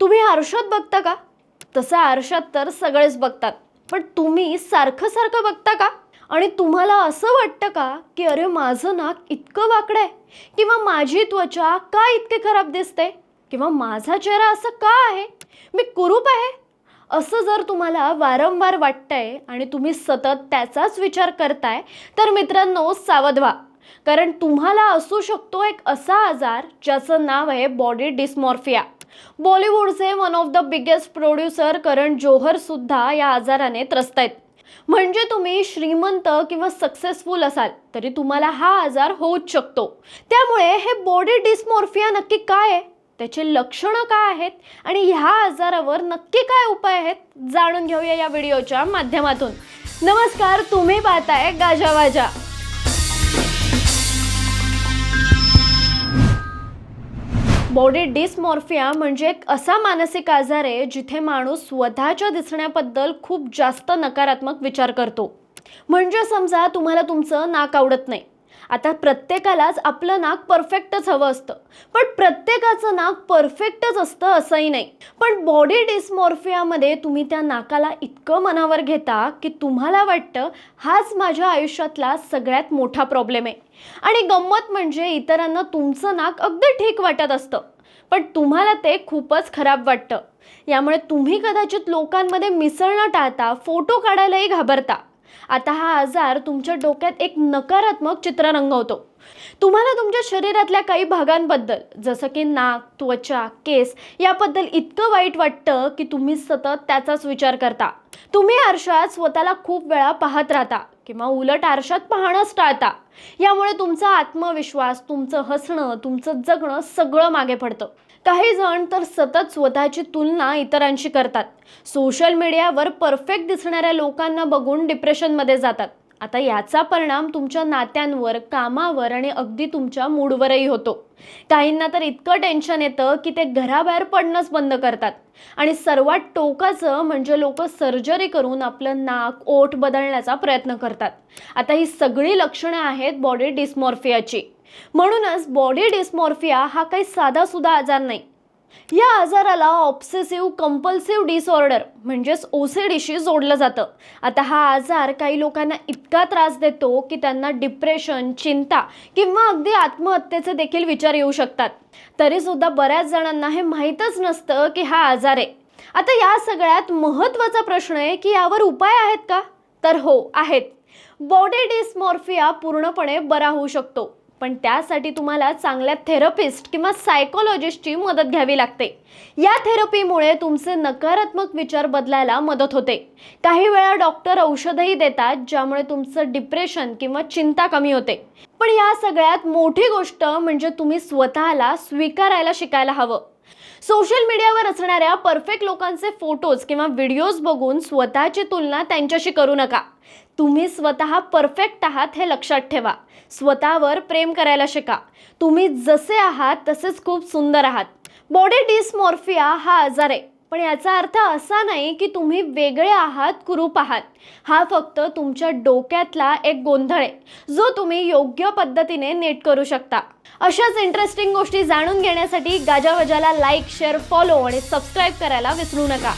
तुम्ही आरशात बघता का? तसं आरशात तर सगळेच बघतात. पण तुम्ही सारखं सारखं बघता का? आणि तुम्हाला असं वाटतं का की अरे माझं नाक इतकं वाकडं आहे? किंवा माझी त्वचा का इतकी खराब दिसते? किंवा माझा चेहरा असं का आहे? मी कुरूप आहे? असं जर तुम्हाला वारंवार वाटतंय आणि तुम्ही सतत त्याचाच विचार करताय तर मित्रांनो सावध व्हा. कारण तुम्हाला असू शकतो एक असा आजार ज्याचं नाव आहे बॉडी डिस्मॉर्फिया. बॉलिवूडचे one of the biggest producer Karan Johar सुद्धा या आजाराने त्रस्त आहेत. म्हणजे तुम्ही श्रीमंत किंवा सक्सेसफुल असाल तरी तुम्हाला हा आजार होऊच शकतो. त्यामुळे हे बॉडी डिस्मॉर्फिया नक्की काय आहे? त्याची लक्षणं काय आहेत? आणि ह्या आजारावर नक्की काय उपाय आहेत? जाणून घेऊया या व्हिडिओच्या माध्यमातून. नमस्कार तुम्ही पाहताय गाजावाजा बॉडी डिस्मॉर्फिया म्हणजे एक असा मानसिक आजार आहे जिथे माणूस स्वतःच्या दिसण्याबद्दल खूप जास्त नकारात्मक विचार करतो. म्हणजे समजा तुम्हाला तुमचं नाक आवडत नाही. आता प्रत्येकालाच आपलं नाक परफेक्टच हवं असतं. पण प्रत्येकाचं नाक परफेक्टच असतं असंही नाही. पण बॉडी डिस्मॉर्फियामध्ये तुम्ही त्या नाकाला इतकं मनावर घेता की तुम्हाला वाटतं हाच माझ्या आयुष्यातला सगळ्यात मोठा प्रॉब्लेम आहे. आणि गंमत म्हणजे इतरांना तुमचं नाक अगदी ठीक वाटत असतं. पण तुम्हाला ते खूपच खराब वाटतं. यामुळे तुम्ही कदाचित लोकांमध्ये मिसळणं टाळता फोटो काढायलाही घाबरता. आता हा आजार तुमच्या डोक्यात एक नकारात्मक चित्र रंगवतो तुम्हाला तुमच्या शरीरातल्या काही भागांबद्दल जसं की नाक त्वचा केस याबद्दल इतकं वाईट वाटतं की तुम्ही सतत त्याचाच विचार करता. तुम्ही आरशात स्वतःला खूप वेळा पाहत राहता. किंवा उलट आरशात पाहणंच टाळता. यामुळे तुमचा आत्मविश्वास तुमचं हसणं तुमचं जगणं सगळं मागे पडतं. काही जण तर सतत स्वतःची तुलना इतरांशी करतात. सोशल मीडियावर परफेक्ट दिसणाऱ्या लोकांना बघून डिप्रेशनमध्ये जातात. आता याचा परिणाम तुमच्या नात्यांवर कामावर आणि अगदी तुमच्या मूडवरही होतो. काहींना तर इतकं टेन्शन येतं की ते घराबाहेर पडणंच बंद करतात. आणि सर्वात टोकाचं म्हणजे लोक सर्जरी करून आपलं नाक ओठ बदलण्याचा प्रयत्न करतात. आता ही सगळी लक्षणं आहेत बॉडी डिस्मॉर्फियाची म्हणूनच बॉडी डिस्मॉर्फिया हा काही साधासुद्धा आजार नाही. या आजाराला ऑब्सेसिव्ह कंपल्सिव्ह डिसऑर्डर म्हणजेच ओ सी डीशी जोडलं जातं. आता हा आजार काही लोकांना इतका त्रास देतो की त्यांना डिप्रेशन चिंता किंवा अगदी आत्महत्येचे देखील विचार येऊ शकतात. तरीसुद्धा बऱ्याच जणांना हे माहीतच नसतं की हा आजार आहे. आता या सगळ्यात महत्त्वाचा प्रश्न आहे की यावर उपाय आहेत का? तर हो आहेत. बॉडी डिस्मॉर्फिया पूर्णपणे बरा होऊ शकतो. पण त्यासाठी तुम्हाला चांगल्या थेरपिस्ट किंवा सायकोलॉजिस्टची मदत घ्यावी लागते. या थेरपीमुळे तुमचे नकारात्मक विचार बदलायला मदत होते. काही वेळा डॉक्टर औषधही देतात ज्यामुळे तुमचं डिप्रेशन किंवा चिंता कमी होते. पण या सगळ्यात मोठी गोष्ट म्हणजे तुम्ही स्वतःला स्वीकारायला शिकायला हवं. सोशल मीडियावर असणाऱ्या परफेक्ट लोकांचे फोटोज किंवा व्हिडिओज बघून स्वतःची तुलना त्यांच्याशी करू नका. तुम्ही स्वतः परफेक्ट आहात हे लक्षात ठेवा. स्वतःवर प्रेम करायला शिका. तुम्ही जसे आहात तसेच खूप सुंदर आहात. बॉडी डिस्मॉर्फिया हा आजार आहे. पण याचा अर्थ असा नाही की तुम्ही वेगळे आहात कुरूप आहात. हा फक्त तुमच्या डोक्यातला एक गोंधळ आहे जो तुम्ही योग्य पद्धतीने नीट करू शकता. अशाच इंटरेस्टिंग गोष्टी जाणून घेण्यासाठी गाजावाजाला लाईक शेअर फॉलो आणि सबस्क्राईब करायला विसरू नका.